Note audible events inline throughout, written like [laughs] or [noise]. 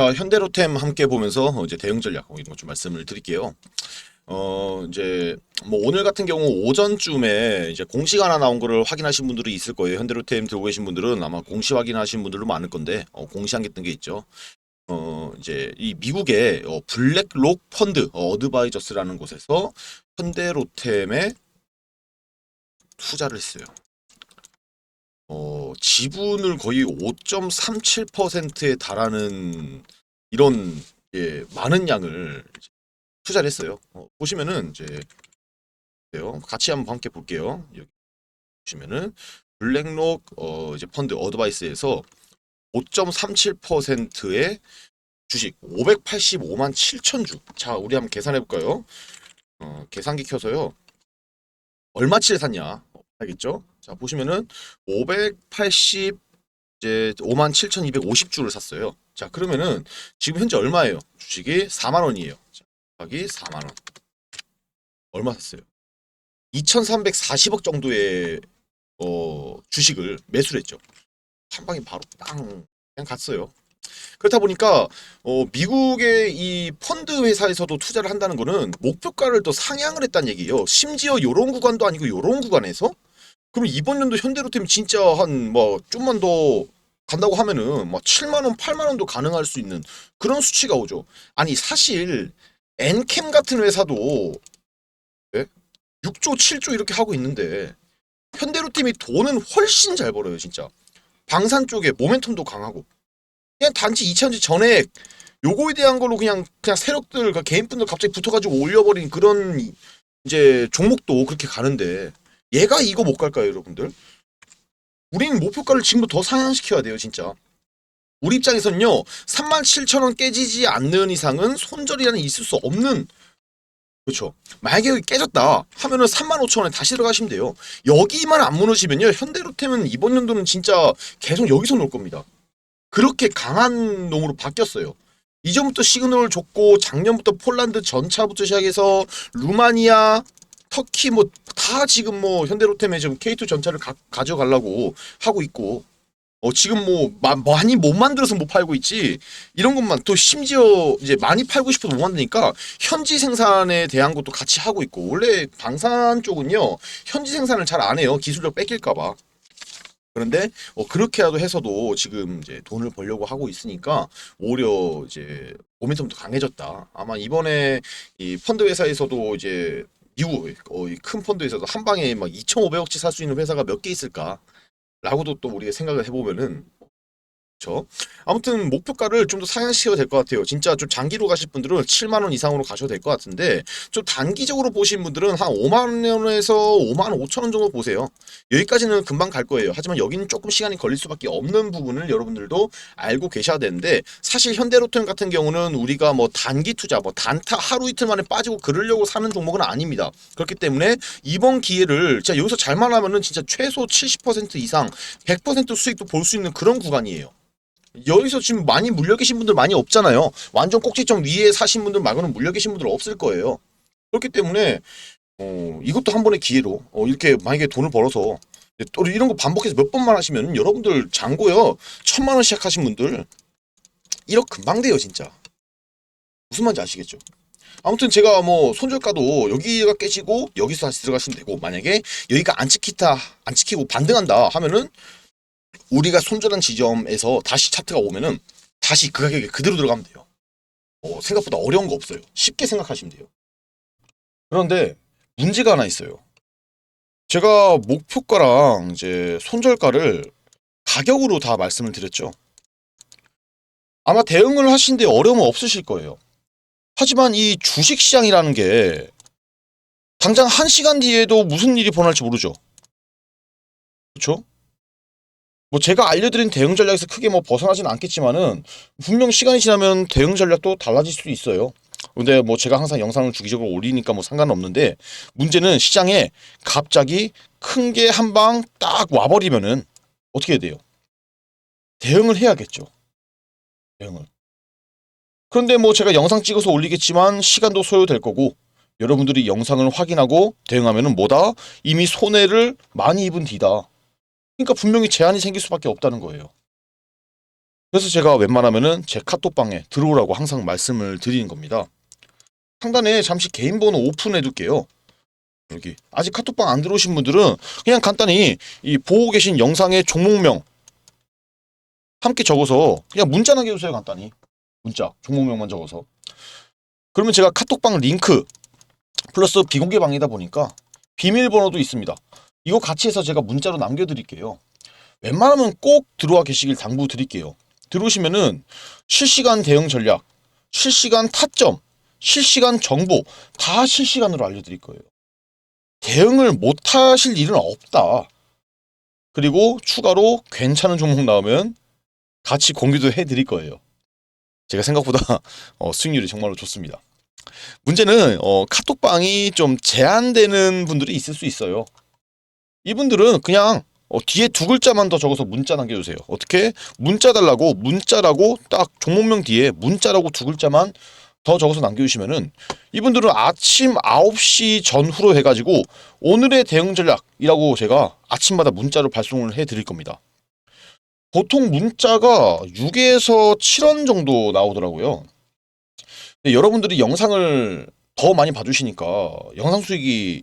자, 현대로템 함께 보면서 어, 이제 대응 전략 뭐 이런 것 좀 말씀을 드릴게요. 어, 이제 뭐 오늘 같은 경우 오전쯤에 이제 공시가 하나 나온 거를 확인하신 분들이 있을 거예요. 현대로템 들고 계신 분들은 아마 공시 확인하신 분들도 많을 건데 어, 공시 한 개 뜬 게 있죠. 어, 이제 이 미국의 어, 블랙록 펀드 어, 어드바이저스라는 곳에서 현대로템에 투자를 했어요. 어, 지분을 거의 5.37%에 달하는 이런 예, 많은 양을 투자를 했어요. 어, 보시면은 이제. 같이 한번 함께 볼게요. 여기 보시면은 블랙록 어, 이제 펀드 어드바이스에서 5.37%의 주식 585만 7천 주. 자, 우리 한번 계산해 볼까요? 어, 계산기 켜서요. 얼마치를 샀냐? 어, 알겠죠? 자, 보시면은 580 이제 5만 7,250주를 샀어요. 자, 그러면은 지금 현재 얼마예요? 주식이 4만 원이에요. 자, 곱하기 4만 원. 얼마 샀어요? 2,340억 정도의 어, 주식을 매수를 했죠. 한 방에 바로 빵 그냥 갔어요. 그렇다 보니까 어, 미국의 이 펀드 회사에서도 투자를 한다는 거는 목표가를 더 상향을 했다는 얘기예요. 심지어 요런 구간도 아니고 요런 구간에서 그럼 이번 연도 현대로템 진짜 한 뭐 좀만 더 간다고 하면은 뭐 7만 원, 8만 원도 가능할 수 있는 그런 수치가 오죠. 아니 사실 엔캠 같은 회사도 예? 6조, 7조 이렇게 하고 있는데 현대로템이 돈은 훨씬 잘 벌어요, 진짜. 방산 쪽에 모멘텀도 강하고 그냥 단지 2차전지 전액 요거에 대한 걸로 그냥 그냥 세력들 그러니까 개인분들 갑자기 붙어가지고 올려버린 그런 이제 종목도 그렇게 가는데 얘가 이거 못 갈까요, 여러분들? 우리는 목표가를 지금부터 더 상향시켜야 돼요, 진짜. 우리 입장에서는요, 37,000원 깨지지 않는 이상은 손절이라는 있을 수 없는 그렇죠. 만약에 여기 깨졌다 하면은 35,000원에 다시 들어가시면 돼요. 여기만 안 무너지면요, 현대로템은 이번 연도는 진짜 계속 여기서 놀 겁니다. 그렇게 강한 놈으로 바뀌었어요. 이전부터 시그널을 줬고 작년부터 폴란드 전차부터 시작해서 루마니아, 터키 뭐 다 지금 뭐 현대로템에 지금 K2 전차를 가, 가져가려고 하고 있고 어 지금 뭐 마- 많이 못 만들어서 못 팔고 있지. 이런 것만 또 심지어 이제 많이 팔고 싶어도 못 만드니까 현지 생산에 대한 것도 같이 하고 있고 원래 방산 쪽은요 현지 생산을 잘 안 해요. 기술력 뺏길까봐. 그런데 어, 그렇게라도 해서도 지금 이제 돈을 벌려고 하고 있으니까 오히려 이제 모멘텀도 강해졌다. 아마 이번에 이 펀드 회사에서도 이제 미국 어, 이큰 펀드에서도 한 방에 막 2,500억치 살 수 있는 회사가 몇 개 있을까라고도 또 우리가 생각을 해보면은 그렇죠. 아무튼 목표가를 좀 더 상향시켜도 될 것 같아요. 진짜 좀 장기로 가실 분들은 7만 원 이상으로 가셔도 될 것 같은데 좀 단기적으로 보신 분들은 한 5만 원에서 5만 5천 원 정도 보세요. 여기까지는 금방 갈 거예요. 하지만 여기는 조금 시간이 걸릴 수밖에 없는 부분을 여러분들도 알고 계셔야 되는데 사실 현대로템 같은 경우는 우리가 뭐 단기 투자, 뭐 단타 하루 이틀 만에 빠지고 그러려고 사는 종목은 아닙니다. 그렇기 때문에 이번 기회를 진짜 여기서 잘만 하면은 진짜 최소 70% 이상 100% 수익도 볼 수 있는 그런 구간이에요. 여기서 지금 많이 물려 계신 분들 많이 없잖아요. 완전 꼭지점 위에 사신 분들 말고는 물려 계신 분들 없을 거예요. 그렇기 때문에 어, 이것도 한 번의 기회로 어, 이렇게 만약에 돈을 벌어서 또 이런 거 반복해서 몇 번만 하시면 여러분들 장고요 천만 원 시작하신 분들 1억 금방 돼요 진짜 무슨 말인지 아시겠죠? 아무튼 제가 뭐 손절가도 여기가 깨지고 여기서 다시 들어가시면 되고 만약에 여기가 안 찍히다 안 찍히고 반등한다 하면은 우리가 손절한 지점에서 다시 차트가 오면은 다시 그 가격에 그대로 들어가면 돼요. 어, 생각보다 어려운 거 없어요. 쉽게 생각하시면 돼요. 그런데 문제가 하나 있어요. 제가 목표가랑 이제 손절가를 가격으로 다 말씀을 드렸죠. 아마 대응을 하시는데 어려움은 없으실 거예요. 하지만 이 주식 시장이라는 게 당장 한 시간 뒤에도 무슨 일이 벌어날지 모르죠. 그렇죠? 뭐 제가 알려드린 대응 전략에서 크게 뭐 벗어나진 않겠지만은 분명 시간이 지나면 대응 전략도 달라질 수도 있어요. 근데 뭐 제가 항상 영상을 주기적으로 올리니까 뭐 상관은 없는데 문제는 시장에 갑자기 큰 게 한 방 딱 와버리면은 어떻게 해야 돼요? 대응을 해야겠죠. 대응을. 그런데 뭐 제가 영상 찍어서 올리겠지만 시간도 소요될 거고 여러분들이 영상을 확인하고 대응하면은 뭐다? 이미 손해를 많이 입은 뒤다. 그러니까 분명히 제한이 생길 수밖에 없다는 거예요. 그래서 제가 웬만하면은 제 카톡방에 들어오라고 항상 말씀을 드리는 겁니다. 상단에 잠시 개인 번호 오픈해 둘게요. 여기 아직 카톡방 안 들어오신 분들은 그냥 간단히 이 보고 계신 영상의 종목명 함께 적어서 그냥 문자 남겨주세요 간단히 문자 종목명만 적어서 그러면 제가 카톡방 링크 플러스 비공개 방이다 보니까 비밀번호도 있습니다. 이거 같이 해서 제가 문자로 남겨드릴게요. 웬만하면 꼭 들어와 계시길 당부드릴게요. 들어오시면은 실시간 대응 전략, 실시간 타점, 실시간 정보 다 실시간으로 알려드릴 거예요. 대응을 못 하실 일은 없다. 그리고 추가로 괜찮은 종목 나오면 같이 공유도 해드릴 거예요. 제가 생각보다 [laughs] 어, 수익률이 정말로 좋습니다. 문제는 어, 카톡방이 좀 제한되는 분들이 있을 수 있어요. 이분들은 그냥 어, 뒤에 두 글자만 더 적어서 문자 남겨주세요. 어떻게? 문자 달라고 문자라고 딱 종목명 뒤에 문자라고 두 글자만 더 적어서 남겨주시면은 이분들은 아침 9시 전후로 해가지고 오늘의 대응 전략이라고 제가 아침마다 문자로 발송을 해드릴 겁니다. 보통 문자가 6에서 7원 정도 나오더라고요. 여러분들이 영상을 더 많이 봐주시니까 영상 수익이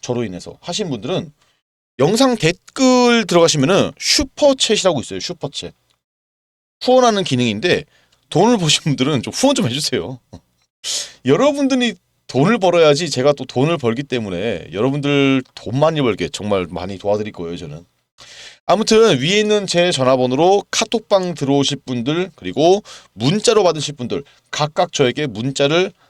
저로 인해서 하신 분들은 영상 댓글 들어가시면은 슈퍼챗이라고 있어요. 슈퍼챗. 후원하는 기능인데 돈을 보신 분들은 좀 후원 좀 해주세요. [laughs] 여러분들이 돈을 벌어야지 제가 또 돈을 벌기 때문에 여러분들 돈 많이 벌게 정말 많이 도와드릴 거예요. 저는. 아무튼 위에 있는 제 전화번호로 카톡방 들어오실 분들 그리고 문자로 받으실 분들 각각 저에게 문자를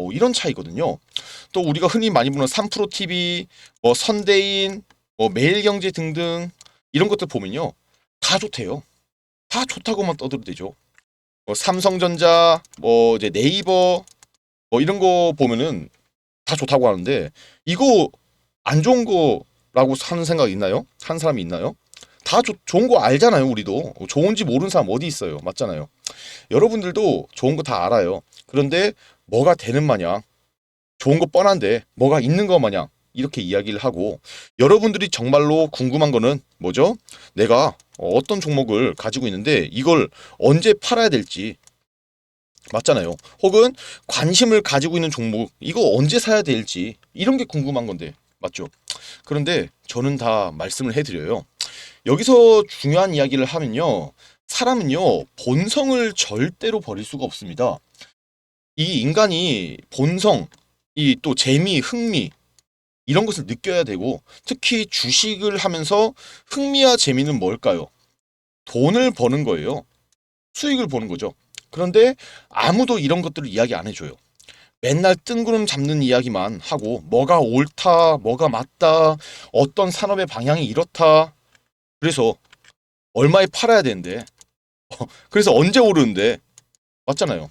어, 이런 차이거든요. 또 우리가 흔히 많이 보는 3프로 TV, 뭐 선대인, 뭐 매일경제 등등 이런 것들 보면요 다 좋대요. 다 좋다고만 떠들어대죠. 뭐 삼성전자, 뭐 이제 네이버, 뭐 이런 거 보면은 다 좋다고 하는데 이거 안 좋은 거 라고 하는 생각 있나요? 한 사람이 있나요? 다 조- 좋은 거 알잖아요, 우리도. 좋은지 모르는 사람 어디 있어요. 맞잖아요. 여러분들도 좋은 거 다 알아요. 그런데 뭐가 되는 마냥 좋은 거 뻔한데 뭐가 있는 거 마냥 이렇게 이야기를 하고 여러분들이 정말로 궁금한 거는 뭐죠? 내가 어떤 종목을 가지고 있는데 이걸 언제 팔아야 될지 맞잖아요. 혹은 관심을 가지고 있는 종목 이거 언제 사야 될지 이런 게 궁금한 건데 맞죠? 그런데 저는 다 말씀을 해드려요. 여기서 중요한 이야기를 하면요. 사람은요, 본성을 절대로 버릴 수가 없습니다. 이 인간이 본성, 이 또 재미, 흥미, 이런 것을 느껴야 되고, 특히 주식을 하면서 흥미와 재미는 뭘까요? 돈을 버는 거예요. 수익을 보는 거죠. 그런데 아무도 이런 것들을 이야기 안 해줘요. 맨날 뜬구름 잡는 이야기만 하고, 뭐가 옳다, 뭐가 맞다, 어떤 산업의 방향이 이렇다. 그래서 얼마에 팔아야 되는데, 어, [laughs] 그래서 언제 오르는데, 맞잖아요.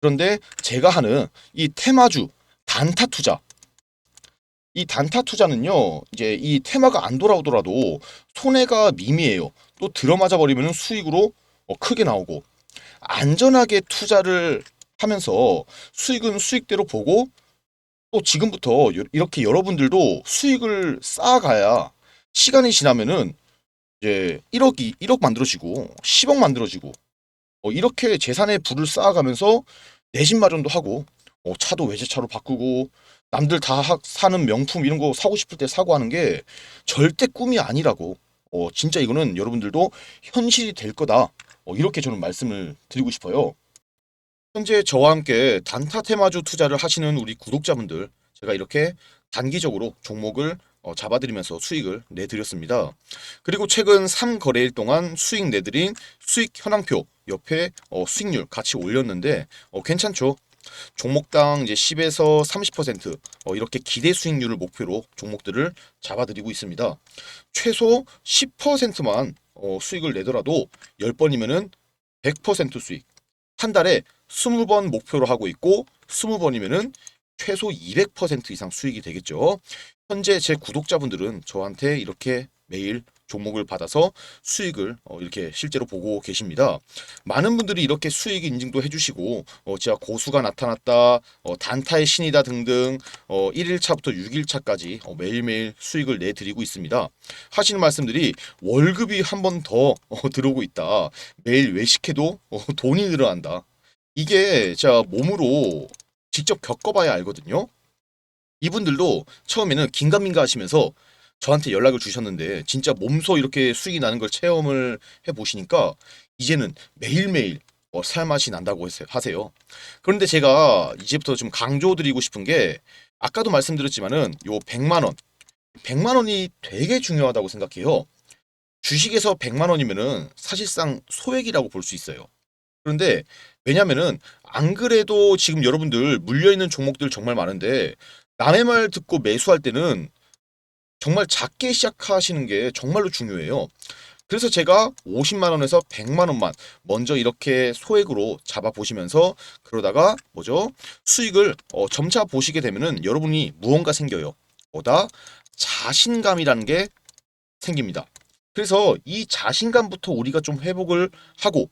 그런데 제가 하는 이 테마주 단타 투자. 이 단타 투자는요 이제 이 테마가 안 돌아오더라도 손해가 미미해요. 또 들어맞아 버리면 수익으로 어, 크게 나오고 안전하게 투자를 하면서 수익은 수익대로 보고 또 지금부터 요- 이렇게 여러분들도 수익을 쌓아가야 시간이 지나면은 이제 1억이 1억 만들어지고 10억 만들어지고 어, 이렇게 재산의 부를 쌓아가면서 내집 마련도 하고 어, 차도 외제차로 바꾸고 남들 다 하- 사는 명품 이런 거 사고 싶을 때 사고 하는 게 절대 꿈이 아니라고 어, 진짜 이거는 여러분들도 현실이 될 거다 어, 이렇게 저는 말씀을 드리고 싶어요. 현재 저와 함께 단타 테마주 투자를 하시는 우리 구독자분들 제가 이렇게 단기적으로 종목을 어, 잡아드리면서 수익을 내드렸습니다. 그리고 최근 3거래일 동안 수익 내드린 수익 현황표 옆에 어, 수익률 같이 올렸는데 어, 괜찮죠? 종목당 이제 10에서 30% 어, 이렇게 기대 수익률을 목표로 종목들을 잡아드리고 있습니다. 최소 10%만 어, 수익을 내더라도 10번이면은 100% 수익. 한 달에 20번 목표로 하고 있고 20번이면은 최소 200% 이상 수익이 되겠죠. 현재 제 구독자분들은 저한테 이렇게 매일 종목을 받아서 수익을 어, 이렇게 실제로 보고 계십니다. 많은 분들이 이렇게 수익 인증도 해주시고 어, 제가 고수가 나타났다, 어, 단타의 신이다 등등 어, 1일차부터 6일차까지 어, 매일매일 수익을 내드리고 있습니다. 하시는 말씀들이 월급이 한 번더 어, 들어오고 있다. 매일 외식해도 어, 돈이 늘어난다. 이게 제가 몸으로 직접 겪어봐야 알거든요. 이분들도 처음에는 긴가민가 하시면서 저한테 연락을 주셨는데 진짜 몸소 이렇게 수익이 나는 걸 체험을 해 보시니까 이제는 매일매일 어, 살맛이 난다고 하세요. 그런데 제가 이제부터 좀 강조드리고 싶은 게 아까도 말씀드렸지만은 요 100만 원, 100만 원이 되게 중요하다고 생각해요. 주식에서 100만 원이면은 사실상 소액이라고 볼 수 있어요. 그런데 왜냐면은 안 그래도 지금 여러분들 물려 있는 종목들 정말 많은데 남의 말 듣고 매수할 때는 정말 작게 시작하시는 게 정말로 중요해요. 그래서 제가 50만 원에서 100만 원만 먼저 이렇게 소액으로 잡아 보시면서 그러다가 뭐죠? 수익을 어, 점차 보시게 되면은 여러분이 무언가 생겨요. 뭐다? 자신감이라는 게 생깁니다. 그래서 이 자신감부터 우리가 좀 회복을 하고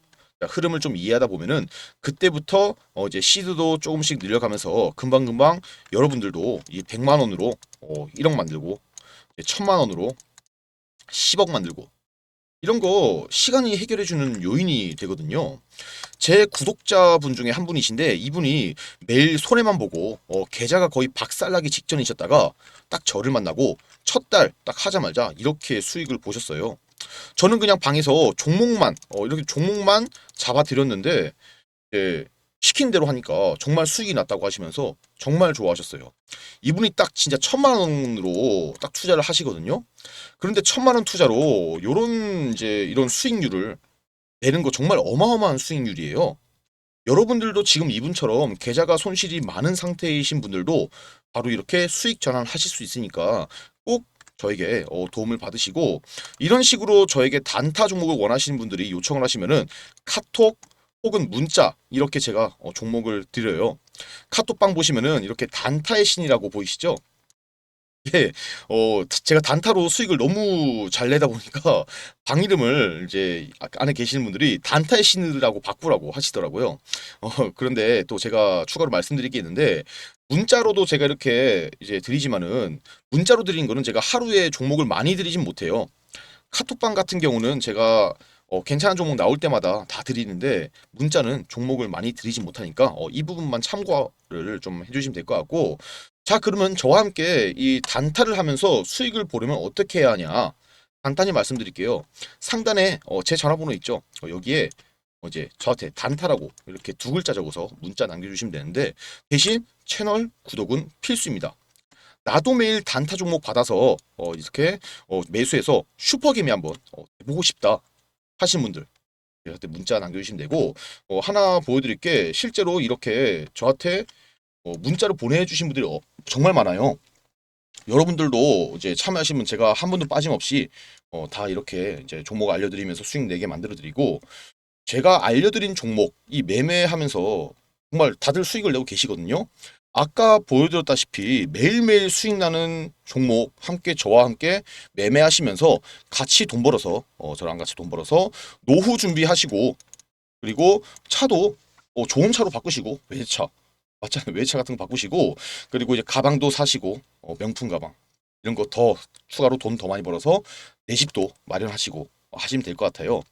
흐름을 좀 이해하다 보면은 그때부터 어 이제 시드도 조금씩 늘려가면서 금방금방 여러분들도 이 100만 원으로 어 1억 만들고 천만 원으로 10억 만들고 이런 거 시간이 해결해 주는 요인이 되거든요. 제 구독자분 중에 한 분이신데 이분이 매일 손해만 보고 어, 계좌가 거의 박살나기 직전이셨다가 딱 저를 만나고 첫 달 딱 하자마자 이렇게 수익을 보셨어요. 저는 그냥 방에서 종목만 어, 이렇게 종목만 잡아드렸는데 예, 시킨 대로 하니까 정말 수익이 났다고 하시면서 정말 좋아하셨어요. 이분이 딱 진짜 천만 원으로 딱 투자를 하시거든요. 그런데 천만 원 투자로 요런 이제 이런 수익률을 내는 거 정말 어마어마한 수익률이에요. 여러분들도 지금 이분처럼 계좌가 손실이 많은 상태이신 분들도 바로 이렇게 수익 전환하실 수 있으니까 꼭 저에게 어, 도움을 받으시고 이런 식으로 저에게 단타 종목을 원하시는 분들이 요청을 하시면은 카톡 혹은 문자 이렇게 제가 어, 종목을 드려요. 카톡방 보시면은 이렇게 단타의 신이라고 보이시죠? 예, 어, 제가 단타로 수익을 너무 잘 내다 보니까 [laughs] 방 이름을 이제 아- 안에 계시는 분들이 단타의 신이라고 바꾸라고 하시더라고요. 어, 그런데 또 제가 추가로 말씀드릴 게 있는데 문자로도 제가 이렇게 이제 드리지만은 문자로 드린 거는 제가 하루에 종목을 많이 드리진 못해요. 카톡방 같은 경우는 제가 어, 괜찮은 종목 나올 때마다 다 드리는데 문자는 종목을 많이 드리진 못하니까 어, 이 부분만 참고를 좀 해주시면 될 것 같고 자 그러면 저와 함께 이 단타를 하면서 수익을 보려면 어떻게 해야 하냐? 간단히 말씀드릴게요. 상단에 어, 제 전화번호 있죠? 어, 여기에 어, 이제 저한테 단타라고 이렇게 두 글자 적어서 문자 남겨주시면 되는데 대신 채널 구독은 필수입니다 나도 매일 단타 종목 받아서 어, 이렇게 어, 매수해서 슈퍼게임 한번 어, 보고 싶다 하신 분들 저한테 문자 남겨주시면 되고 어, 하나 보여드릴 게 실제로 이렇게 저한테 어, 문자로 보내주신 분들이 어, 정말 많아요. 여러분들도 이제 참여하시면 제가 한 번도 빠짐없이 어, 다 이렇게 이제 종목 알려드리면서 수익 내게 만들어드리고 제가 알려드린 종목 이 매매하면서 정말 다들 수익을 내고 계시거든요. 아까 보여드렸다시피 매일매일 수익 나는 종목 함께 저와 함께 매매하시면서 같이 돈 벌어서 어, 저랑 같이 돈 벌어서 노후 준비하시고 그리고 차도 어, 좋은 차로 바꾸시고 외제차 맞잖아요 외제차 같은 거 바꾸시고 그리고 이제 가방도 사시고 어, 명품 가방 이런 거 더 추가로 돈 더 많이 벌어서 내 집도 마련하시고 하시면 될 것 같아요.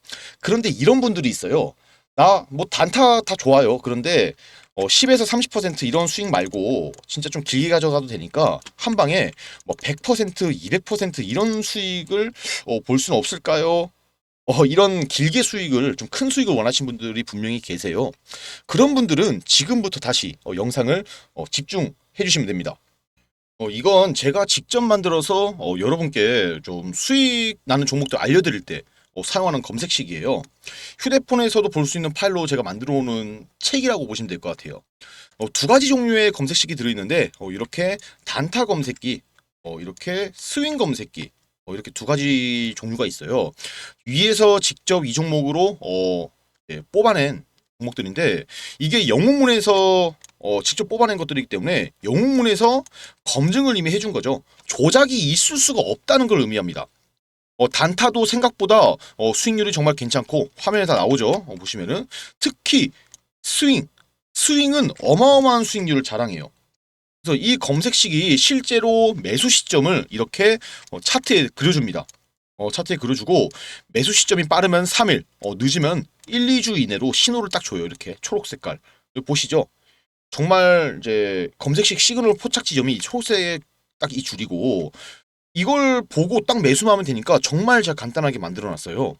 그런데 이런 분들이 있어요. 나 뭐 단타 다 좋아요. 그런데 어, 10에서 30% 이런 수익 말고 진짜 좀 길게 가져가도 되니까 한 방에 뭐 100%, 200% 이런 수익을 어, 볼 수는 없을까요? 어, 이런 길게 수익을 좀 큰 수익을 원하시는 분들이 분명히 계세요. 그런 분들은 지금부터 다시 어, 영상을 어, 집중해 주시면 됩니다. 어, 이건 제가 직접 만들어서 어, 여러분께 좀 수익 나는 종목들 알려드릴 때 어, 사용하는 검색식이에요. 휴대폰에서도 볼 수 있는 파일로 제가 만들어 놓은 책이라고 보시면 될 것 같아요. 어, 두 가지 종류의 검색식이 들어있는데 어, 이렇게 단타 검색기, 어, 이렇게 스윙 검색기 어, 이렇게 두 가지 종류가 있어요. 위에서 직접 이 종목으로 어, 예, 뽑아낸 종목들인데 이게 영웅문에서 어, 직접 뽑아낸 것들이기 때문에 영웅문에서 검증을 이미 해준 거죠. 조작이 있을 수가 없다는 걸 의미합니다. 어, 단타도 생각보다 어, 수익률이 정말 괜찮고 화면에 다 나오죠. 어, 보시면은 특히 스윙, 스윙은 어마어마한 수익률을 자랑해요. 그래서 이 검색식이 실제로 매수 시점을 이렇게 어, 차트에 그려줍니다. 어, 차트에 그려주고 매수 시점이 빠르면 3일, 어, 늦으면 1, 2주 이내로 신호를 딱 줘요. 이렇게 초록 색깔. 보시죠. 정말 이제 검색식 시그널 포착 지점이 초록색 딱 이 줄이고 이걸 보고 딱 매수만 하면 되니까 정말 잘 간단하게 만들어 놨어요.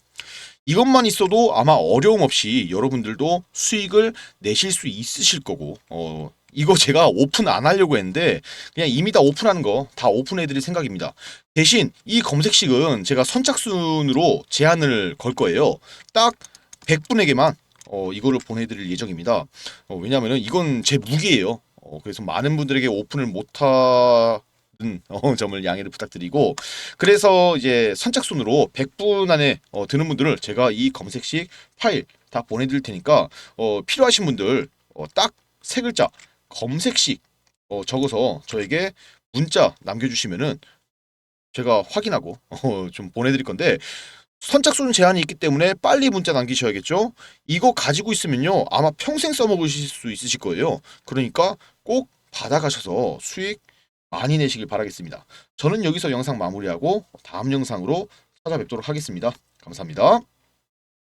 이것만 있어도 아마 어려움 없이 여러분들도 수익을 내실 수 있으실 거고, 어, 이거 제가 오픈 안 하려고 했는데, 그냥 이미 다 오픈하는 거 다 오픈해 드릴 생각입니다. 대신 이 검색식은 제가 선착순으로 제한을 걸 거예요. 딱 100분에게만 어, 이거를 보내드릴 예정입니다. 어, 왜냐면은 이건 제 무기예요. 어, 그래서 많은 분들에게 오픈을 못하 어, 점을 양해를 부탁드리고 그래서 이제 선착순으로 100분 안에 어, 드는 분들을 제가 이 검색식 파일 다 보내드릴 테니까 어, 필요하신 분들 어, 딱 세 글자 검색식 어, 적어서 저에게 문자 남겨주시면은 제가 확인하고 어, 좀 보내드릴 건데 선착순 제한이 있기 때문에 빨리 문자 남기셔야겠죠. 이거 가지고 있으면요 아마 평생 써먹으실 수 있으실 거예요. 그러니까 꼭 받아가셔서 수익 많이 내시길 바라겠습니다. 저는 여기서 영상 마무리하고 다음 영상으로 찾아뵙도록 하겠습니다. 감사합니다.